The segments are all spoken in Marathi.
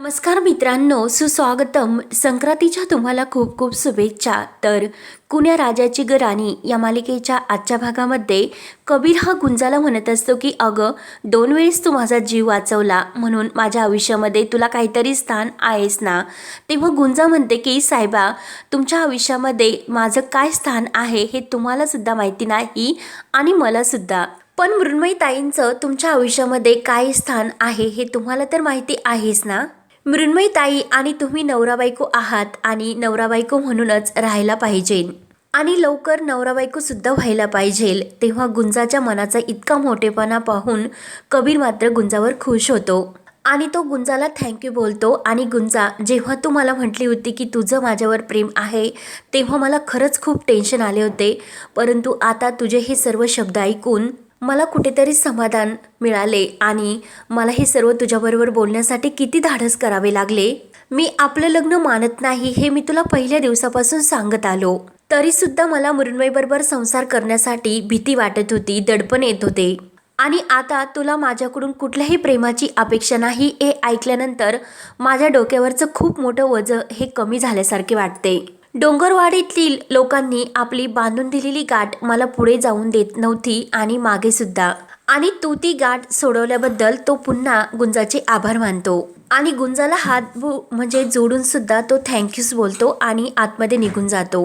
नमस्कार मित्रांनो सुस्वागतम. संक्रांतीच्या तुम्हाला खूप खूप शुभेच्छा. तर कुण्या राजाची ग राणी या मालिकेच्या आजच्या भागामध्ये कबीर हा गुंजाला म्हणत असतो की अगं दोन वेळेस तू माझा जीव वाचवला म्हणून माझ्या आयुष्यामध्ये तुला काहीतरी स्थान आहेस ना? तेव्हा गुंजा म्हणते की साहेबा तुमच्या आयुष्यामध्ये माझं काय स्थान आहे हे तुम्हालासुद्धा माहिती नाही आणि मला सुद्धा. पण मृण्मयी ताईंचं तुमच्या आयुष्यामध्ये काय स्थान आहे हे तुम्हाला तर माहिती आहेच ना? मृण्मयी ताई आणि तुम्ही नवरा बायको आहात आणि नवरा बायको म्हणूनच राहायला पाहिजे. आणि लवकर नवरा बायकोसुद्धा व्हायला पाहिजे. तेव्हा गुंजाच्या मनाचा इतका मोठेपणा पाहून कबीर मात्र गुंजावर खुश होतो. आणि तो गुंजाला थँक्यू बोलतो. आणि गुंजा जेव्हा तू मला म्हटली होती की तुझं माझ्यावर प्रेम आहे तेव्हा मला खरंच खूप टेन्शन आले होते. परंतु आता तुझे हे सर्व शब्द ऐकून मला कुठेतरी समाधान मिळाले आणि मला हे सर्व तुझ्याबरोबर बोलण्यासाठी किती धाडस करावे लागले? मी आपलं लग्न मानत नाही हे मी तुला पहिल्या दिवसापासून सांगत आलो. तरी सुद्धा मला मृण्मयबरोबर संसार करण्यासाठी भीती वाटत होती दडपण येत होते. आणि आता तुला माझ्याकडून कुठल्याही प्रेमाची अपेक्षा नाही हे ऐकल्यानंतर माझ्या डोक्यावरचं खूप मोठं वजं हे कमी झाल्यासारखे वाटते. डोंगरवाडीतील लोकांनी आपली बांधून दिलेली गाठ मला पुढे जाऊन देत नव्हती आणि मागे सुद्धा. आणि तू ती गाठ सोडवल्याबद्दल तो पुन्हा गुंजाचे आभार मानतो. आणि गुंजाला हात म्हणजे जोडून सुद्धा तो थँक्यूच बोलतो आणि आतमध्ये निघून जातो.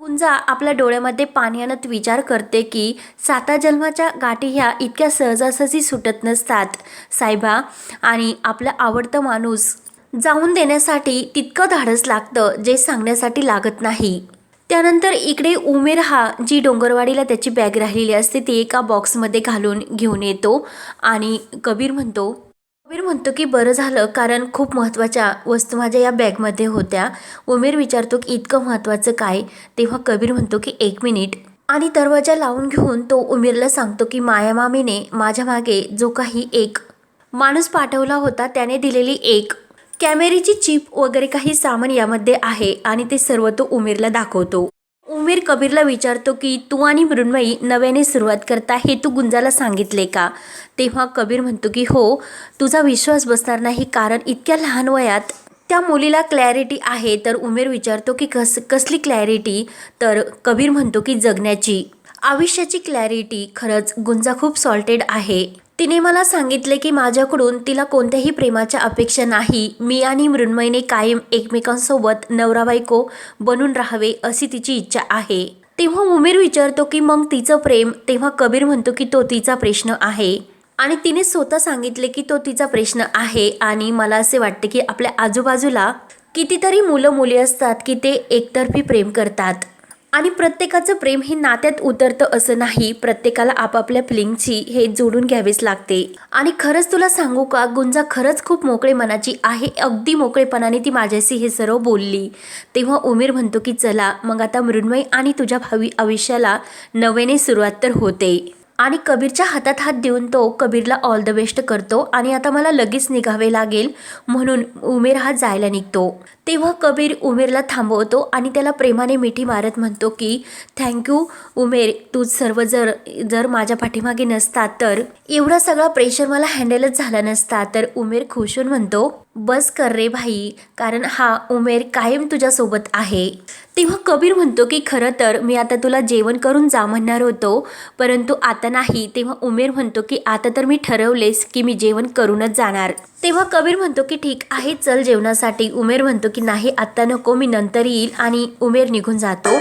गुंजा आपल्या डोळ्यामध्ये पाणी आणत विचार करते की साता जन्माच्या गाठी ह्या इतक्या सहजासहजी सुटत नसतात साहेबा आणि आपला आवडता माणूस जाऊन देण्यासाठी तितकं धाडस लागतं जे सांगण्यासाठी लागत नाही. त्यानंतर इकडे उमेर हा जी डोंगरवाडीला त्याची बॅग राहिलेली असते ती एका बॉक्समध्ये घालून घेऊन येतो आणि कबीर म्हणतो कबीर म्हणतो की बरं झालं कारण खूप महत्त्वाच्या वस्तू माझ्या या बॅगमध्ये होत्या. उमेर विचारतो की इतकं महत्त्वाचं काय? तेव्हा कबीर म्हणतो की एक मिनिट. आणि दरवाजा लावून घेऊन तो उमेरला सांगतो की मायामामीने माझ्या मागे जो काही एक माणूस पाठवला होता त्याने दिलेली एक कॅमेरीची चिप वगैरे काही सामान यामध्ये आहे आणि ते सर्व तो उमेरला दाखवतो. उमेर कबीरला विचारतो की तू आणि मृण्मयी नव्याने सुरुवात करता हे तू गुंजाला सांगितले का? तेव्हा कबीर म्हणतो की हो तुझा विश्वास बसणार नाही कारण इतक्या लहान वयात त्या मुलीला क्लॅरिटी आहे. तर उमेर विचारतो की कस कसली क्लॅरिटी तर कबीर म्हणतो की जगण्याची. आयुष्याची क्लॅरिटी खरंच गुंजा खूप सॉल्टेड आहे. तिने मला सांगितले की माझ्याकडून तिला कोणत्याही प्रेमाच्या अपेक्षा नाही. मी आणि मृण्मयीने कायम एकमेकांसोबत नवरा बायको बनून राहावे अशी तिची इच्छा आहे. तेव्हा उमेर विचारतो की मग तिचं प्रेम तेव्हा कबीर म्हणतो की तो तिचा प्रश्न आहे. आणि तिने स्वतः सांगितले की तो तिचा प्रश्न आहे आणि मला असे वाटते की आपल्या आजूबाजूला कितीतरी मुलं मुली असतात की ते एकतर्फी प्रेम करतात. आणि प्रत्येकाचं प्रेम हे नात्यात उतरतं असं नाही. प्रत्येकाला आपापल्या फिलिंगची हे जोडून घ्यावेच लागते. आणि खरंच तुला सांगू का? गुंजा खरंच खूप मोकळे मनाची आहे. अगदी मोकळेपणाने ती माझ्याशी हे सर्व बोलली. तेव्हा उमेर म्हणतो की चला मग आता मृण्मयी आणि तुझ्या भावी आयुष्याला नव्याने सुरुवात तर होते. आणि कबीरच्या हातात हात देऊन तो कबीरला ऑल द बेस्ट करतो आणि आता मला लगेच निघावे लागेल म्हणून उमेर हा जायला निघतो. तेव्हा कबीर उमेरला थांबवतो आणि त्याला प्रेमाने मिठी मारत म्हणतो की थँक्यू उमेर. तू सर्व जर जर माझ्या पाठीमागे नसता तर एवढा सगळा प्रेशर मला हँडलच झाला नसता तर उमेर खुश होऊन म्हणतो बस कर रे भाई. कारण हा उमेर कायम तुझ्यासोबत आहे. तेव्हा कबीर म्हणतो की खरं तर मी आता तुला जेवण करून जा म्हणणार होतो परंतु आता नाही. तेव्हा उमेर म्हणतो की आता तर मी ठरवलेस की मी जेवण करूनच जाणार. तेव्हा कबीर म्हणतो की ठीक आहे चल जेवणासाठी. उमेर म्हणतो की नाही आत्ता नको मी नंतर येईल. आणि उमेर निघून जातो.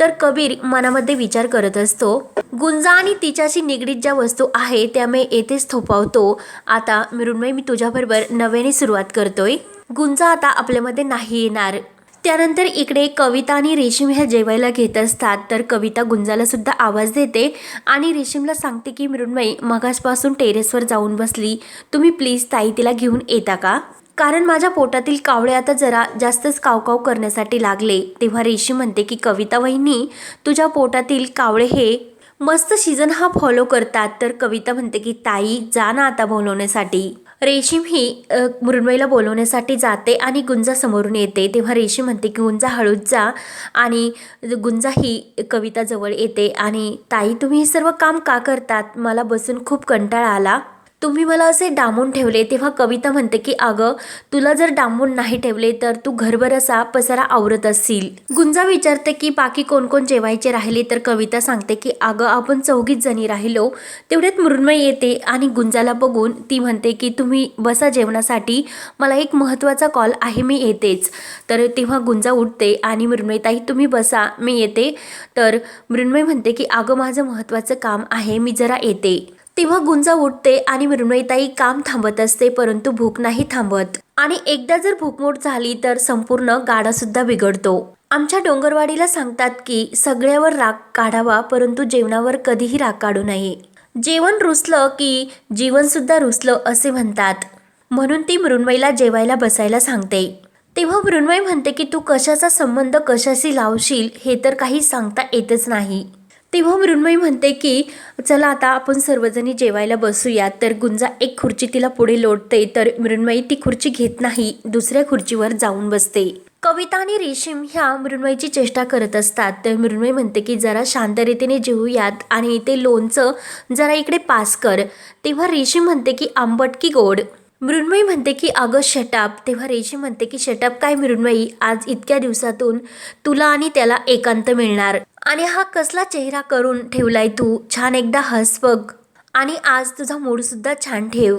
तर कबीर मनामध्ये विचार करत असतो गुंजा आणि तिच्याशी निगडीत ज्या वस्तू आहे त्या मी येथेच थोपावतो. आता मृण्मय मी तुझ्याबरोबर नव्याने सुरुवात करतोय. गुंजा आता आपल्यामध्ये नाही येणार. त्यानंतर इकडे कविता आणि रेशीम ह्या जेवायला घेत असतात. तर कविता गुंजाला सुद्धा आवाज देते आणि रेशीमला सांगते की मृण्मयी मगासपासून टेरेसवर जाऊन बसली. तुम्ही प्लीज ताई तिला घेऊन येता का? कारण माझ्या पोटातील कावळे आता जरा जास्तच कावकाव करण्यासाठी लागले. तेव्हा रेशीम म्हणते की कविता वहिनी तुझ्या पोटातील कावळे हे मस्त सीझन हा फॉलो करतात. तर कविता म्हणते की ताई जा ना आता बोलवण्यासाठी रेशीम ही अ, मृण्मयीला बोलवण्यासाठी जाते आणि गुंजा समोरून येते. तेव्हा रेशीम म्हणते की गुंजा हळूच जा आणि गुंजा ही कविता जवळ येते आणि ताई तुम्ही हे सर्व काम का करतात? मला बसून खूप कंटाळा आला. तुम्ही मला असे डांबून ठेवले तेव्हा कविता म्हणते की अगं तुला जर डांबून नाही ठेवले तर तू घरभर असा पसारा आवरत असशील. गुंजा विचारते की बाकी कोण कोण जेवायचे राहिले? तर कविता सांगते की अगं आपण चौघीच जणी राहिलो तेवढ्यात मृण्मय येते आणि गुंजाला बघून ती म्हणते की तुम्ही बसा जेवणासाठी मला एक महत्त्वाचा कॉल आहे मी येतेच. तर तेव्हा गुंजा उठते आणि मृण्मयताई तुम्ही बसा मी येते. तर मृण्मय म्हणते की अगं माझं महत्त्वाचं काम आहे मी जरा येते. तेव्हा गुंजा उठते आणि मृण्मयताई काम थांबत असते परंतु भूक नाही थांबत. आणि एकदा जर भूकमोड झाली तर संपूर्ण गाडा सुद्धा बिघडतो. आमच्या डोंगरवाडीला सांगतात की सगळ्यावर राग काढावा परंतु जेवणावर कधीही राग काढू नये. जेवण रुसलं की जीवनसुद्धा रुसलं असे म्हणतात. म्हणून ती मृण्मयीला जेवायला बसायला सांगते. तेव्हा मृण्मय म्हणते की तू कशाचा संबंध कशाशी लावशील हे तर काही सांगता येतच नाही. तेव्हा मृण्मयी म्हणते की चला आता आपण सर्वजणी जेवायला बसूया तर गुंजा एक खुर्ची तिला पुढे लोटते. तर मृण्मयी ती खुर्ची घेत नाही. दुसऱ्या खुर्चीवर जाऊन बसते. कविता आणि रेशीम ह्या मृण्मयीची चेष्टा करत असतात. तर मृण्मयी म्हणते की जरा शांत रीतीने जेवूयात आणि ते लोणचं जरा इकडे पास कर. तेव्हा रेशीम म्हणते की आंबट की गोड. मृण्मयी म्हणते की अगं शटाप तेव्हा रेशी म्हणते की शटाप काय मृण्मयी? आज इतक्या दिवसातून तुला आणि त्याला एकांत मिळणार. आणि हा कसला चेहरा करून ठेवलाय तू? छान एकदा हस बघ. आणि आज तुझा मूडसुद्धा छान ठेव.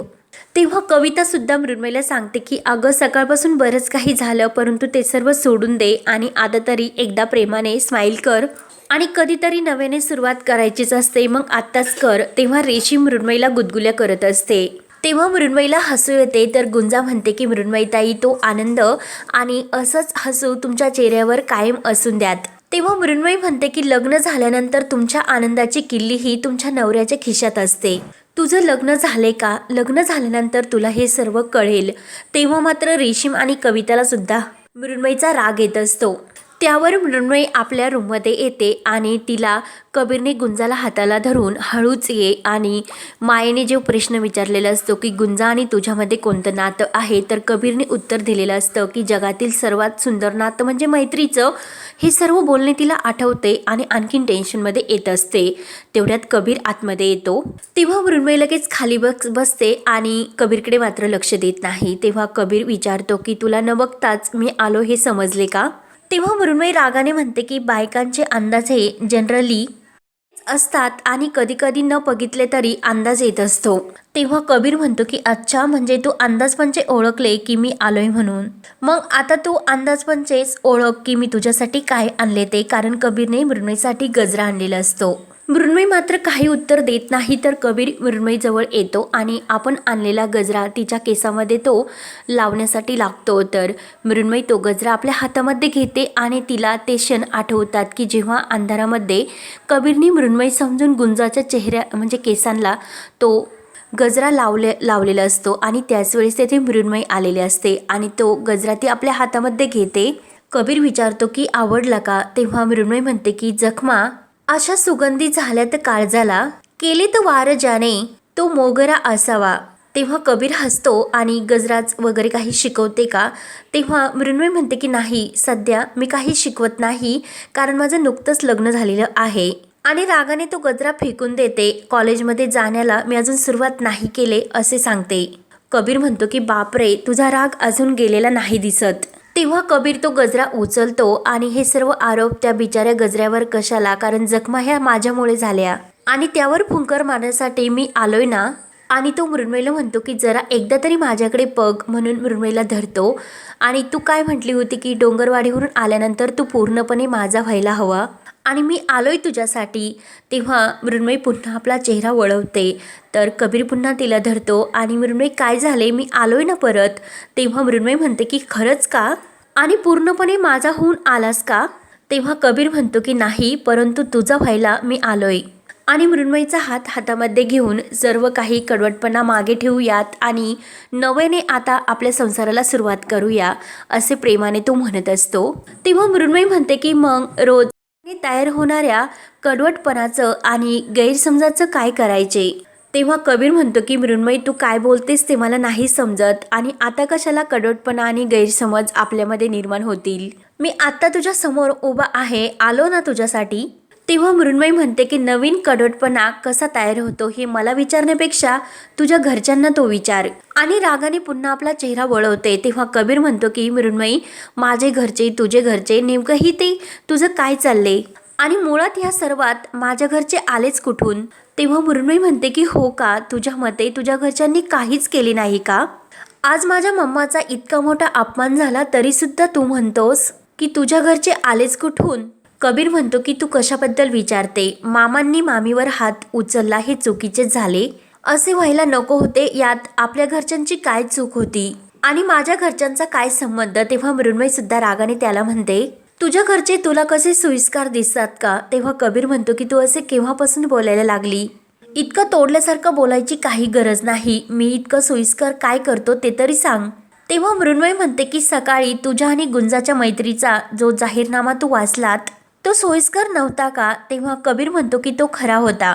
तेव्हा कविता सुद्धा मृण्मयीला सांगते की अगं सकाळपासून बरंच काही झालं परंतु ते सर्व सोडून दे आणि आता तरी एकदा प्रेमाने स्माईल कर. आणि कधीतरी नव्याने सुरुवात करायचीच असते मग आत्ताच कर. तेव्हा रेशी मृण्मयीला गुदगुल्या करत असते. तेव्हा मृण्मयीला हसू येते तर गुंजा म्हणते की मृण्मयीताई तो आनंद आणि असंच हसू तुमच्या चेहऱ्यावर कायम असून द्यात. तेव्हा मृण्मयी म्हणते की लग्न झाल्यानंतर तुमच्या आनंदाची किल्ली ही तुमच्या नवऱ्याच्या खिशात असते. तुझं लग्न झाले का? लग्न झाल्यानंतर तुला हे सर्व कळेल. तेव्हा मात्र रेशीम आणि कविताला सुद्धा मृण्मयीचा राग येत असतो. त्यावर मृण्मयी आपल्या रूममध्ये येते आणि तिला कबीरने गुंजाला हाताला धरून हळूच ये आणि मायेने जो प्रश्न विचारलेला असतो की गुंजा आणि तुझ्यामध्ये कोणतं नातं आहे? तर कबीरने उत्तर दिलेलं असतं की जगातील सर्वात सुंदर नातं म्हणजे मैत्रीचं. हे सर्व बोलणे तिला आठवते आणि आणखीन टेन्शनमध्ये येत असते. तेवढ्यात कबीर आतमध्ये येतो. तेव्हा मृण्मयी लगेच खाली बस बसते आणि कबीरकडे मात्र लक्ष देत नाही. तेव्हा कबीर विचारतो की तुला न बघताच मी आलो हे समजले का? तेव्हा मृण्मयी रागाने म्हणते की बायकांचे अंदाज हे जनरली असतात आणि कधी कधी न बघितले तरी अंदाज येत असतो. तेव्हा कबीर म्हणतो की अच्छा म्हणजे तू अंदाजपंचे ओळखले की मी आलोय म्हणून. मग आता तू अंदाजपंचेच ओळख की मी तुझ्यासाठी काय आणले ते? कारण कबीरने मृण्मयीसाठी गजरा आणलेला असतो. मृण्मयी मात्र काही उत्तर देत नाही तर कबीर मृण्मयीजवळ येतो आणि आपण आणलेला गजरा तिच्या केसामध्ये तो लावण्यासाठी लागतो. तर मृण्मयी तो गजरा आपल्या हातामध्ये घेते आणि तिला ते क्षण आठवतात की जेव्हा अंधारामध्ये कबीरने मृण्मयी समजून गुंजाच्या चेहऱ्या म्हणजे केसांना तो गजरा लावले लावलेला असतो आणि त्याचवेळेस तेथे मृण्मयी आलेले असते आणि तो गजरा ती आपल्या हातामध्ये घेते. कबीर विचारतो की आवडला का? तेव्हा मृण्मयी म्हणते की जखमा अशा सुगंधी झाल्या तर काळजाला. केले तर वार ज्याने तो मोगरा असावा. तेव्हा कबीर हसतो आणि गजराज वगैरे काही शिकवते का? तेव्हा मृण्मय म्हणते की नाही सध्या मी काही शिकवत नाही कारण माझं नुकतंच लग्न झालेलं आहे. आणि रागाने तो गजरा फेकून देते. कॉलेजमध्ये जाण्याला मी अजून सुरुवात नाही केले असे सांगते. कबीर म्हणतो की बापरे तुझा राग अजून गेलेला नाही दिसत. तेव्हा कबीर तो गजरा उचलतो आणि हे सर्व आरोप त्या बिचाऱ्या गजऱ्यावर कशाला? कारण जखमा ह्या माझ्यामुळे झाल्या. आणि त्यावर फुंकर मारण्यासाठी मी आलोय ना? आणि तो मृण्मयला म्हणतो की जरा एकदा तरी माझ्याकडे बघ म्हणून मृण्मयला धरतो. आणि तू काय म्हटली होती की डोंगरवाडीवरून आल्यानंतर तू पूर्णपणे माझा व्हायला हवा? आणि मी आलोय तुझ्यासाठी. तेव्हा मृण्मयी पुन्हा आपला चेहरा वळवते. तर कबीर पुन्हा तिला धरतो आणि मृण्मयी काय झाले मी आलोय ना परत? तेव्हा मृण्मयी म्हणते की खरंच का? आणि पूर्णपणे माझा होऊन आलास का? तेव्हा कबीर म्हणतो की नाही परंतु तुझा व्हायला मी आलोय. आणि मृण्मयीचा हात हातामध्ये घेऊन सर्व काही कडवटपणा मागे ठेवूयात आणि नव्याने आता आपल्या संसाराला सुरुवात करूया असे प्रेमाने तो म्हणत असतो. तेव्हा मृण्मयी म्हणते की मग रोज तयार होणाऱ्या कडवटपणाचं आणि गैरसमजाचं काय करायचे? तेव्हा कबीर म्हणतो की मृण्मयी तू काय बोलतेस ते मला नाही समजत आणि आता कशाला कडवटपणा आणि गैरसमज आपल्यामध्ये निर्माण होतील? मी आत्ता तुझ्या समोर उभा आहे. आलो ना तुझ्यासाठी? तेव्हा मृण्मयी म्हणते की नवीन कडवटपणा कसा तयार होतो हे मला विचारण्यापेक्षा तुझ्या घरच्यांना तो विचार आणि रागाने पुन्हा आपला चेहरा वळवते. तेव्हा कबीर म्हणतो की मृण्मयी माझे घरचे तुझे घरचे नेमकंही ते तुझं काय चालले आणि मुळात ह्या सर्वात माझ्या घरचे आलेच कुठून? तेव्हा मृण्मयी म्हणते की हो का? तुझ्या मते तुझ्या घरच्यांनी काहीच केले नाही का? आज माझ्या मम्माचा इतका मोठा अपमान झाला तरीसुद्धा तू म्हणतोस की तुझ्या घरचे आलेच कुठून? कबीर म्हणतो की तू कशाबद्दल विचारते? मामांनी मामीवर हात उचलला हे चुकीचे झाले. असे व्हायला नको होते यात आपल्या घरच्यांची काय चूक होती? आणि माझ्या घरच्यांचा काय संबंध? तेव्हा मृण्मयी सुद्धा रागाने त्याला म्हणते तुझ्या घरचे तुला कसे सुविस्कार दिसतात का? तेव्हा कबीर म्हणतो की तू असे केव्हापासून बोलायला लागली? इतकं तोडल्यासारखं बोलायची काही गरज नाही. मी इतकं सोयीस्कर काय करतो ते तरी सांग. तेव्हा मृण्मय म्हणते की सकाळी तुझ्या आणि गुंजाच्या मैत्रीचा जो जाहीरनामा तू वाचलात तो सोयीस्कर नव्हता का? तेव्हा कबीर म्हणतो की तो खरा होता.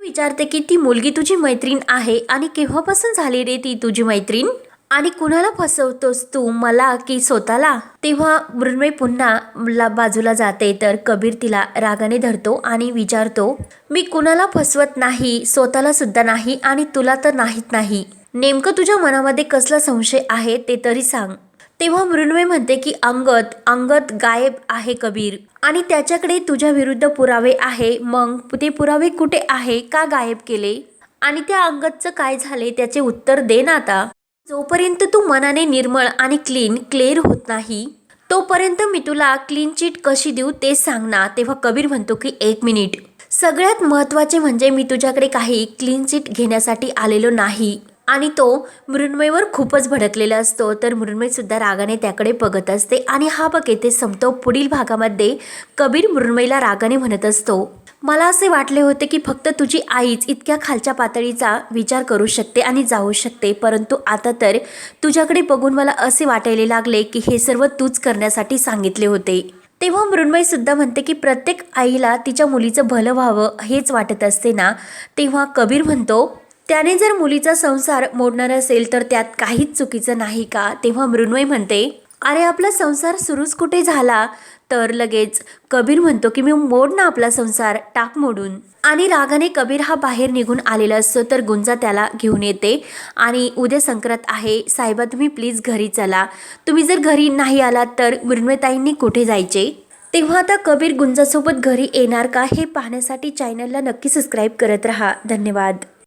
विचारते की ती मुलगी तुझी मैत्रीण आहे आणि केव्हापासून झाली रे ती तुझी मैत्रीण? आणि कुणाला फसवतोस तू मला की स्वतःला? तेव्हा मृण्मयी पुन्हा बाजूला जाते तर कबीर तिला रागाने धरतो आणि विचारतो मी कुणाला फसवत नाही स्वतःला सुद्धा नाही आणि तुला तर नाहीत नाही. नेमकं तुझ्या मनामध्ये कसला संशय आहे ते तरी सांग. तेव्हा मृण्मय म्हणते की अंगत अंगत गायब आहे कबीर. आणि त्याच्याकडे तुझ्या विरुद्ध पुरावे आहे. मग ते पुरावे कुठे आहे? का गायब केले? आणि त्या अंगतचं काय झाले? त्याचे उत्तर दे ना आता. जोपर्यंत तू मनाने निर्मळ आणि क्लीन क्लिअर होत नाही तोपर्यंत मी तुला क्लीन चिट कशी देऊ ते सांग ना. तेव्हा कबीर म्हणतो की एक मिनिट. सगळ्यात महत्त्वाचे म्हणजे मी तुझ्याकडे काही क्लीन चिट घेण्यासाठी आलेलो नाही. आणि तो मृण्मयवर खूपच भडकलेला असतो. तर मृण्मयसुद्धा रागाने त्याकडे बघत असते आणि हा बघ येथे संपतो. पुढील भागामध्ये कबीर मृण्मयला रागाने म्हणत असतो मला असे वाटले होते की फक्त तुझी आईच इतक्या खालच्या पातळीचा विचार करू शकते आणि जाऊ शकते. परंतु आता तर तुझ्याकडे बघून मला असे वाटायला लागले की हे सर्व तूच करण्यासाठी सांगितले होते. तेव्हा मृण्मयसुद्धा म्हणते की प्रत्येक आईला तिच्या मुलीचं भलं व्हावं हेच वाटत असते ना? तेव्हा कबीर म्हणतो त्याने जर मुलीचा संसार मोडणार असेल तर त्यात काहीच चुकीचं नाही का? तेव्हा मृण्मय म्हणते अरे आपला संसार सुरूच कुठे झाला? तर लगेच कबीर म्हणतो की मी मोड ना आपला संसार टाक मोडून. आणि रागाने कबीर हा बाहेर निघून आलेला असतो तर गुंजा त्याला घेऊन येते. आणि उद्या संक्रांत आहे. साहेबा तुम्ही प्लीज घरी चला. तुम्ही जर घरी नाही आलात तर मृण्मयताईंनी कुठे जायचे? तेव्हा आता कबीर गुंजासोबत घरी येणार का हे पाहण्यासाठी चॅनलला नक्की सबस्क्राईब करत राहा. धन्यवाद.